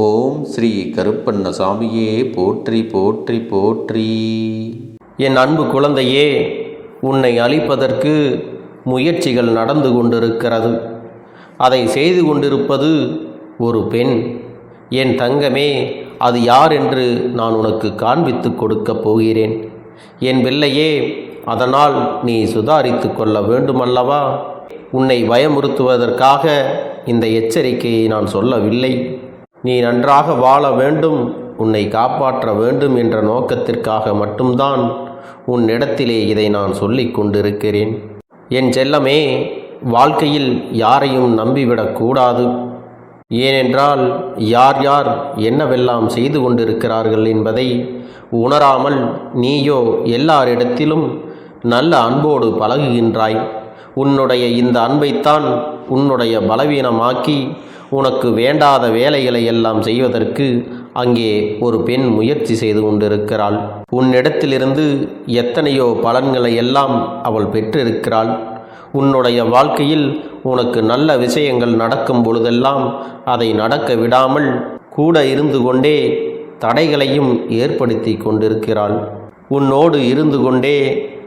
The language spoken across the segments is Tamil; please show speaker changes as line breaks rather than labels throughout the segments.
ஓம் ஸ்ரீ கருப்பண்ணசாமியே போற்றி போற்றி போற்றி.
என் அன்பு குழந்தையே உன்னை அழிப்பதற்கு முயற்சிகள் நடந்து கொண்டிருக்கிறது. அதை செய்து கொண்டிருப்பது ஒரு பெண். என் தங்கமே அது யார் என்று நான் உனக்கு காண்பித்து கொடுக்கப் போகிறேன். என் பிள்ளையே அதனால் நீ சுதாரித்து கொள்ள வேண்டுமல்லவா? உன்னை பயமுறுத்துவதற்காக இந்த எச்சரிக்கையை நான் சொல்லவில்லை. நீ நன்றாக வாழ வேண்டும் உன்னை காப்பாற்ற வேண்டும் என்ற நோக்கத்திற்காக மட்டும்தான் உன்னிடத்திலே இதை நான் சொல்லிக் கொண்டிருக்கிறேன். என் செல்லமே வாழ்க்கையில் யாரையும் நம்பிவிடக்கூடாது ஏனென்றால் யார் யார் என்னவெல்லாம் செய்து கொண்டிருக்கிறார்கள் என்பதை உணராமல் நீயோ எல்லாரிடத்திலும் நல்ல அன்போடு பழகுகின்றாய். உன்னுடைய இந்த அன்பைத்தான் உன்னுடைய பலவீனமாக்கி உனக்கு வேண்டாத வேலைகளை எல்லாம் செய்வதற்கு அங்கே ஒரு பெண் முயற்சி செய்து கொண்டிருக்கிறாள். உன்னிடத்திலிருந்து எத்தனையோ பலன்களை எல்லாம் அவள் பெற்றிருக்கிறாள். உன்னுடைய வாழ்க்கையில் உனக்கு நல்ல விஷயங்கள் நடக்கும் பொழுதெல்லாம் அதை நடக்க விடாமல் கூட இருந்து கொண்டே தடைகளையும் ஏற்படுத்தி கொண்டிருக்கிறாள். உன்னோடு இருந்து கொண்டே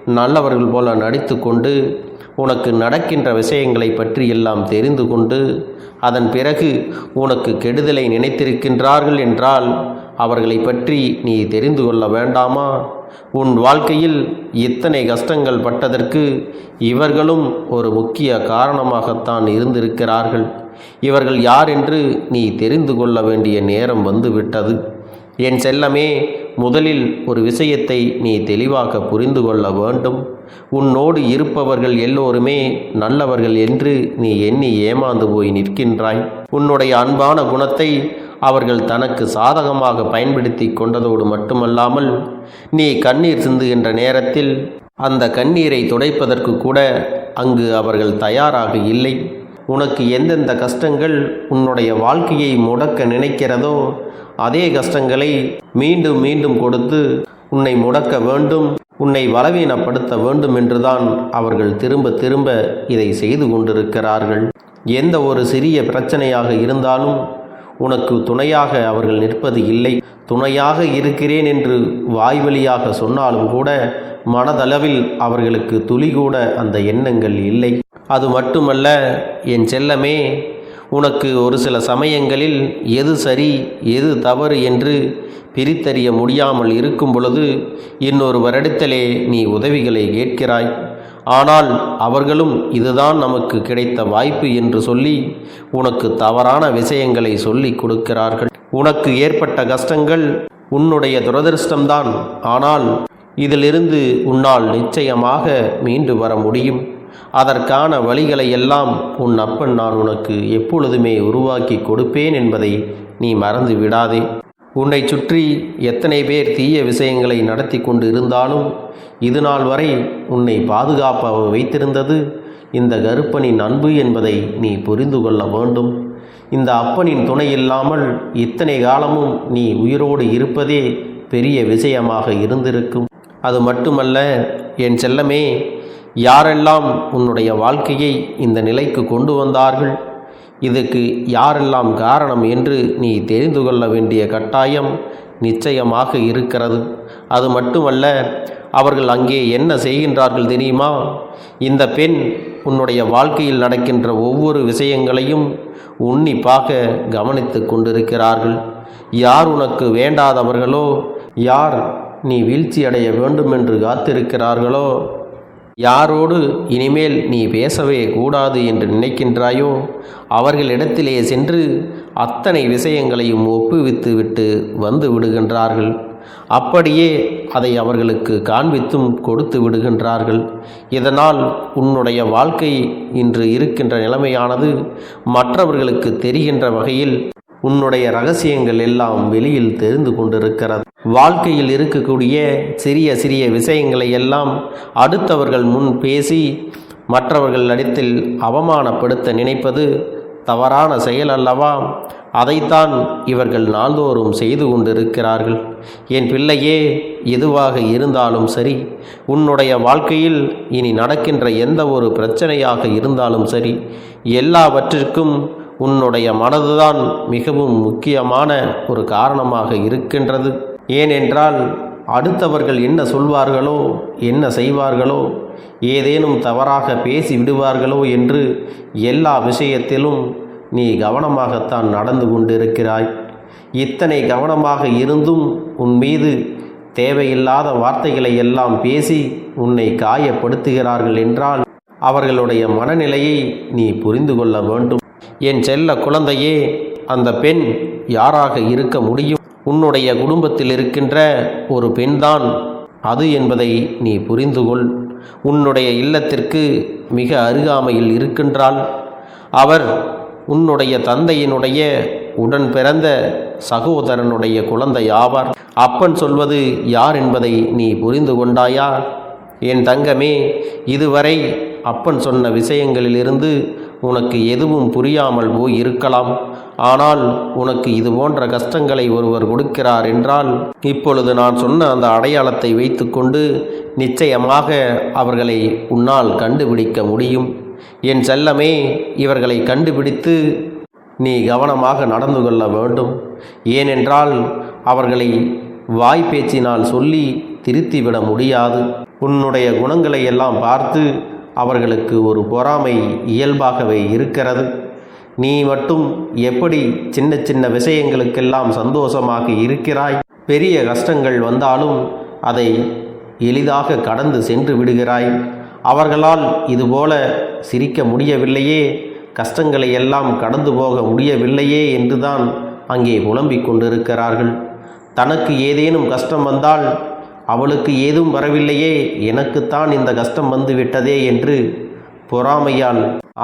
நல்லவர்கள் போல நடித்து கொண்டு உனக்கு நடக்கின்ற விஷயங்களை பற்றி எல்லாம் தெரிந்து கொண்டு அதன் பிறகு உனக்கு கெடுதலை நினைத்திருக்கின்றார்கள் என்றால் அவர்களை பற்றி நீ தெரிந்து கொள்ள வேண்டாமா? உன் வாழ்க்கையில் இத்தனை கஷ்டங்கள் பட்டதற்கு இவர்களும் ஒரு முக்கிய காரணமாகத்தான் இருந்திருக்கிறார்கள். இவர்கள் யார் என்று நீ தெரிந்து கொள்ள வேண்டிய நேரம் வந்துவிட்டது. என் செல்லமே முதலில் ஒரு விஷயத்தை நீ தெளிவாக புரிந்து கொள்ள வேண்டும். உன்னோடு இருப்பவர்கள் எல்லோருமே நல்லவர்கள் என்று நீ எண்ணி ஏமாந்து போய் நிற்கின்றாய். உன்னுடைய அன்பான குணத்தை அவர்கள் தனக்கு சாதகமாக பயன்படுத்தி கொண்டதோடு மட்டுமல்லாமல் நீ கண்ணீர் சிந்துகின்ற நேரத்தில் அந்த கண்ணீரை துடைப்பதற்கு கூட அங்கு அவர்கள் தயாராக இல்லை. உனக்கு எந்தெந்த கஷ்டங்கள் உன்னுடைய வாழ்க்கையை முடக்க நினைக்கிறதோ அதே கஷ்டங்களை மீண்டும் மீண்டும் கொடுத்து உன்னை முடக்க வேண்டும் உன்னை பலவீனப்படுத்த வேண்டும் என்றுதான் அவர்கள் திரும்ப திரும்ப இதை செய்து கொண்டிருக்கிறார்கள். எந்த ஒரு சிறிய பிரச்சனையாக இருந்தாலும் உனக்கு துணையாக அவர்கள் நிற்பது இல்லை. துணையாக இருக்கிறேன் என்று வாய்வழியாக சொன்னாலும் கூட மனதளவில் அவர்களுக்கு துளி கூட அந்த எண்ணங்கள் இல்லை. அது மட்டுமல்ல என் செல்லமே உனக்கு ஒரு சில சமயங்களில் எது சரி எது தவறு என்று பிரித்தறிய முடியாமல் இருக்கும் பொழுது இன்னொரு வருடத்திலே நீ உதவிகளை கேட்கிறாய். ஆனால் அவர்களும் இதுதான் நமக்கு கிடைத்த வாய்ப்பு என்று சொல்லி உனக்கு தவறான விஷயங்களை சொல்லி கொடுக்கிறார்கள். உனக்கு ஏற்பட்ட கஷ்டங்கள் உன்னுடைய துரதிருஷ்டம்தான். ஆனால் இதிலிருந்து உன்னால் நிச்சயமாக மீண்டு வர முடியும். அதற்கான வழிகளை எல்லாம் உன் அப்பன் நான் உனக்கு எப்பொழுதுமே உருவாக்கி கொடுப்பேன் என்பதை நீ மறந்து விடாதே. உன்னை சுற்றி எத்தனை பேர் தீய விஷயங்களை நடத்தி கொண்டு இருந்தாலும் இது நாள் வரை உன்னை பாதுகாப்பாக வைத்திருந்தது இந்த கருப்பனின் அன்பு என்பதை நீ புரிந்து கொள்ள வேண்டும். இந்த அப்பனின் துணை இல்லாமல் இத்தனை காலமும் நீ உயிரோடு இருப்பதே பெரிய விஷயமாக இருந்திருக்கும். அது மட்டுமல்ல என் செல்லமே யாரெல்லாம் உன்னுடைய வாழ்க்கையை இந்த நிலைக்கு கொண்டு வந்தார்கள்? இதுக்கு யாரெல்லாம் காரணம் என்று நீ தெரிந்து கொள்ள வேண்டிய கட்டாயம் நிச்சயமாக இருக்கிறது. அது மட்டுமல்ல அவர்கள் அங்கே என்ன செய்கின்றார்கள் தெரியுமா? இந்த பெண் உன்னுடைய வாழ்க்கையில் நடக்கின்ற ஒவ்வொரு விஷயங்களையும் உன்னிப்பாக கவனித்து கொண்டிருக்கிறார்கள். யார் உனக்கு வேண்டாதவர்களோ யார் நீ வீழ்ச்சியடைய வேண்டுமென்று வேண்டும் என்று காத்திருக்கிறார்களோ யாரோடு இனிமேல் நீ பேசவே கூடாது என்று நினைக்கின்றாயோ? அவர்களிடத்திலே சென்று அத்தனை விஷயங்களையும் ஒப்புவித்து விட்டு வந்து விடுகின்றார்கள். அப்படியே அதை அவர்களுக்கு காண்பித்தும் கொடுத்து விடுகின்றார்கள். இதனால் உன்னுடைய வாழ்க்கை இன்று இருக்கின்ற நிலைமையானது மற்றவர்களுக்கு தெரிகின்ற வகையில் உன்னுடைய ரகசியங்கள் எல்லாம் வெளியில் தெரிந்து கொண்டிருக்கிறது. வாழ்க்கையில் இருக்கக்கூடிய சிறிய சிறிய விஷயங்களை எல்லாம் அடுத்தவர்கள் முன் பேசி மற்றவர்கள் இடத்தில் அவமானப்படுத்த நினைப்பது தவறான செயல் அல்லவா? அதைத்தான் இவர்கள் நாள்தோறும் செய்து கொண்டிருக்கிறார்கள். என் பிள்ளையே எதுவாக இருந்தாலும் சரி உன்னுடைய வாழ்க்கையில் இனி நடக்கின்ற எந்த ஒரு பிரச்சனையாக இருந்தாலும் சரி எல்லாவற்றிற்கும் உன்னுடைய மனதுதான் மிகவும் முக்கியமான ஒரு காரணமாக இருக்கின்றது. ஏனென்றால் அடுத்தவர்கள் என்ன சொல்வார்களோ என்ன செய்வார்களோ ஏதேனும் தவறாக பேசி விடுவார்களோ என்று எல்லா விஷயத்திலும் நீ கவனமாகத்தான் நடந்து கொண்டிருக்கிறாய். இத்தனை கவனமாக இருந்தும் உன் மீது தேவையில்லாத வார்த்தைகளை எல்லாம் பேசி உன்னை காயப்படுத்துகிறார்கள் என்றால் அவர்களுடைய மனநிலையை நீ புரிந்து கொள்ள வேண்டும். என் செல்ல குழந்தையே அந்த பெண் யாராக இருக்க முடியும்? உன்னுடைய குடும்பத்தில் இருக்கின்ற ஒரு பெண்தான் அது என்பதை நீ புரிந்து கொள் உன்னுடைய இல்லத்திற்கு மிக அருகாமையில் இருக்கின்றாள். அவர் உன்னுடைய தந்தையினுடைய உடன் பிறந்த சகோதரனுடைய குழந்தை ஆவார் அப்பன் சொல்வது யார் என்பதை நீ புரிந்து கொண்டாயா என் தங்கமே இதுவரை அப்பன் சொன்ன விஷயங்களிலிருந்து உனக்கு எதுவும் புரியாமல் போய் இருக்கலாம் ஆனால் உனக்கு இது போன்ற கஷ்டங்களை ஒருவர் கொடுக்கிறார் என்றால் இப்பொழுது நான் சொன்ன அந்த அடையாளத்தை வைத்துக்கொண்டு நிச்சயமாக அவர்களை உன்னால் கண்டுபிடிக்க முடியும். என் செல்லமே இவர்களை கண்டுபிடித்து நீ கவனமாக நடந்து கொள்ள வேண்டும். ஏனென்றால் அவர்களை வாய் பேச்சினால் சொல்லி திருத்திவிட முடியாது. உன்னுடைய குணங்களை எல்லாம் பார்த்து அவர்களுக்கு ஒரு பொறாமை இயல்பாகவே இருக்கிறது. நீ மட்டும் எப்படி சின்ன சின்ன விஷயங்களுக்கெல்லாம் சந்தோஷமாக இருக்கிறாய்? பெரிய கஷ்டங்கள் வந்தாலும் அதை எளிதாக கடந்து சென்று விடுகிறாய். அவர்களால் இதுபோல சிரிக்க முடியவில்லையே கஷ்டங்களை எல்லாம் கடந்து போக முடியவில்லையே என்றுதான் அங்கே புலம்பிக் கொண்டிருக்கிறார்கள். தனக்கு ஏதேனும் கஷ்டம் வந்தால் அவளுக்கு ஏதும் வரவில்லையே எனக்குத்தான் இந்த கஷ்டம் வந்து விட்டதே என்று பொறாமையால்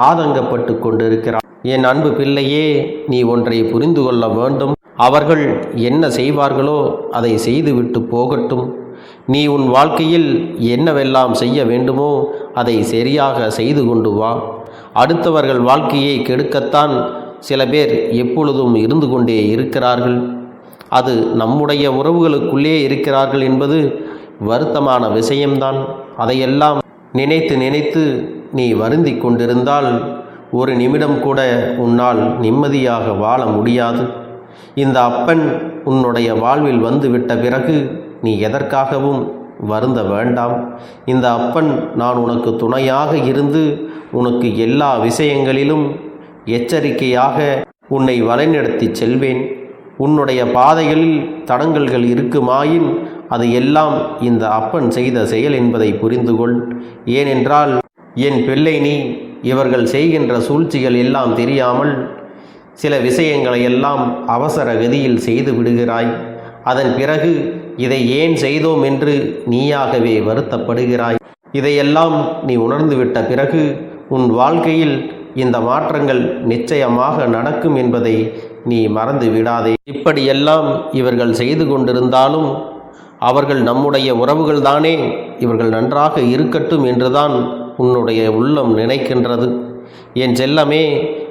ஆதங்கப்பட்டு கொண்டிருக்கிறார். என் அன்பு பிள்ளையே நீ ஒன்றை புரிந்து கொள்ள வேண்டும். அவர்கள் என்ன செய்வார்களோ அதை செய்துவிட்டு போகட்டும். நீ உன் வாழ்க்கையில் என்னவெல்லாம் செய்ய வேண்டுமோ அதை சரியாக செய்து கொண்டு வா. அடுத்தவர்கள் வாழ்க்கையை கெடுக்கத்தான் சில பேர் எப்பொழுதும் இருந்து கொண்டே இருக்கிறார்கள். அது நம்முடைய உறவுகளுக்குள்ளே இருக்கிறார்கள் என்பது வருத்தமான விஷயம்தான். அதையெல்லாம் நினைத்து நினைத்து நீ வருந்தி கொண்டிருந்தால் ஒரு நிமிடம் கூட உன்னால் நிம்மதியாக வாழ முடியாது. இந்த அப்பன் உன்னுடைய வாழ்வில் வந்துவிட்ட பிறகு நீ எதற்காகவும் வருந்த வேண்டாம். இந்த அப்பன் நான் உனக்கு துணையாக இருந்து உனக்கு எல்லா விஷயங்களிலும் எச்சரிக்கையாக உன்னை வழிநடத்தி செல்வேன். உன்னுடைய பாதைகளில் தடங்கல்கள் இருக்குமாயின் அது எல்லாம் இந்த அப்பன் செய்த செயல் என்பதை புரிந்து கொள் ஏனென்றால் என் பிள்ளை நீ இவர்கள் செய்கின்ற சூழ்ச்சிகள் எல்லாம் தெரியாமல் சில விஷயங்களை எல்லாம் அவசர கதியில் செய்து விடுகிறாய். அதன் பிறகு இதை ஏன் செய்தோம் என்று நீயாகவே வருத்தப்படுகிறாய். இதையெல்லாம் நீ உணர்ந்துவிட்ட பிறகு உன் வாழ்க்கையில் இந்த மாற்றங்கள் நிச்சயமாக நடக்கும் என்பதை நீ மறந்து விடாதே. இப்படியெல்லாம் இவர்கள் செய்து கொண்டிருந்தாலும் அவர்கள் நம்முடைய உறவுகள்தானே. இவர்கள் நன்றாக இருக்கட்டும் என்றுதான் உன்னுடைய உள்ளம் நினைக்கின்றது. என் செல்லமே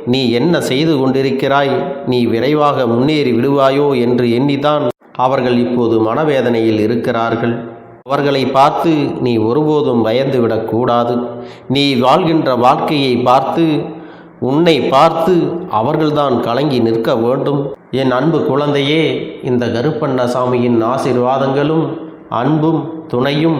நீ என்ன செய்து கொண்டிருக்கிறாய்? நீ விரைவாக முன்னேறி விடுவாயோ என்று எண்ணிதான் அவர்கள் இப்போது மனவேதனையில் இருக்கிறார்கள். அவர்களை பார்த்து நீ ஒருபோதும் பயந்து விடக்கூடாது. நீ வாழ்கின்ற வாழ்க்கையை பார்த்து உன்னை பார்த்து அவர்கள்தான் கலங்கி நிற்க வேண்டும். என் அன்பு குழந்தையே இந்த கருப்பண்ணசாமியின் ஆசீர்வாதங்களும் அன்பும் துணையும்